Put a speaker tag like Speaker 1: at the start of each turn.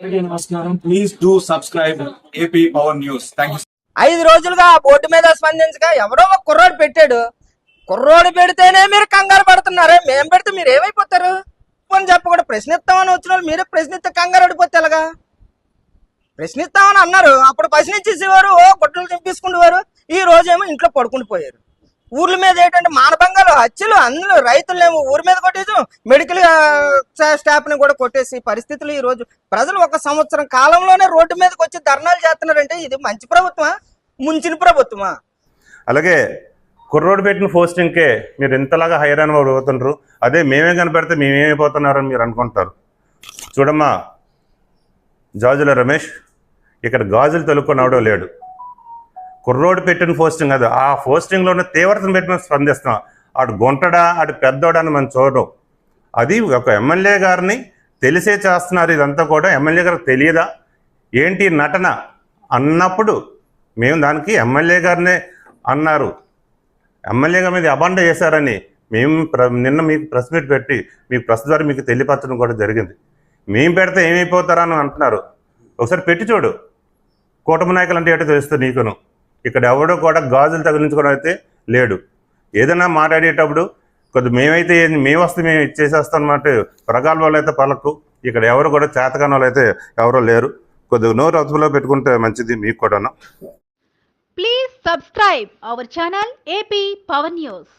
Speaker 1: నమస్కారం please do subscribe AP power news
Speaker 2: ఐదు రోజులుగా ఆ బోర్డు మీద స్పందించగా ఎవరో ఒక కుర్రోడు పెట్టాడు. కుర్రోడు పెడితేనే మీరు కంగారు పడుతున్నారే? మేము పెడితే మీరు ఏమైపోతారు? అని చెప్పకుండా ప్రశ్నిస్తామని వచ్చిన వాళ్ళు మీరే ప్రశ్నిస్తే కంగారు పడిపోతే ఎలాగా? ప్రశ్నిస్తామని అన్నారు. అప్పుడు ప్రశ్నించేసేవారు ఓ గుడ్డలు చింపేసుకునేవారు ఈ రోజేమో ఇంట్లో పడుకుని పోయారు ఊర్ల మీద ఏంటంటే మానభంగాలు హత్యలు అందులో రైతులేమో ఊరి మీద కొట్టేసి. మెడికల్ స్టాఫ్ని కూడా కొట్టేసి పరిస్థితులు ఈ రోజు ప్రజలు ఒక సంవత్సరం కాలంలోనే రోడ్డు మీదకి వచ్చి ధర్నాలు చేస్తున్నారంటే ఇది మంచి ప్రభుత్వమా? ముంచిన ప్రభుత్వమా?
Speaker 3: అలాగే కుర్రోడు పెట్టిన పోస్టింగ్కే మీరు ఇంతలాగా హైరాన్ అవుతుంటారు అదే మేమే కనపెడితే మేమేమైపోతున్నారని మీరు అనుకుంటారు. చూడమ్మా జాజుల రమేష్ ఇక్కడ గాజులు తొలుక్కున్నవడో లేడు. కుర్రోడు పెట్టిన పోస్టింగ్ అది ఆ పోస్టింగ్లో ఉన్న తీవ్రతను పెట్టి మనం స్పందిస్తున్నాం. ఆడు గుంటడా అటు పెద్దోడా అని మనం చూడడం అది ఒక ఎమ్మెల్యే గారిని తెలిసే చేస్తున్నారు ఇదంతా కూడా. ఎమ్మెల్యే గారికి తెలియదా? ఏంటి నటన? అన్నప్పుడు మేము దానికి ఎమ్మెల్యే గారినే అన్నారు. ఎమ్మెల్యే గారి మీద అబండ చేశారని మేము ప్ర- నిన్న మీకు ప్రెస్ మీట్ పెట్టి మీకు ప్రెస్ ద్వారా మీకు తెలియపరచడం కూడా జరిగింది. మేము పెడితే ఏమైపోతారని అంటున్నారు. ఒకసారి పెట్టి చూడు. కూటమి నాయకులు అంటే ఏంటో తెలుస్తుంది నీకును. ఇక్కడ ఎవడో కూడా గాజులు తగిలించుకోవడం అయితే లేడు. ఏదైనా మాట్లాడేటప్పుడు కొద్ది మేమైతే మేము వస్తే మేము ఇచ్చేసేస్తాం అన్నమాట ప్రగాల అయితే పలకు ఇక్కడ ఎవరు కూడా చేతకాని వాళ్ళు అయితే ఎవరో లేరు. కొద్దిగా నోరు అదుపులో పెట్టుకుంటే మంచిది మీకు కూడాను.
Speaker 4: Please subscribe our channel AP Power news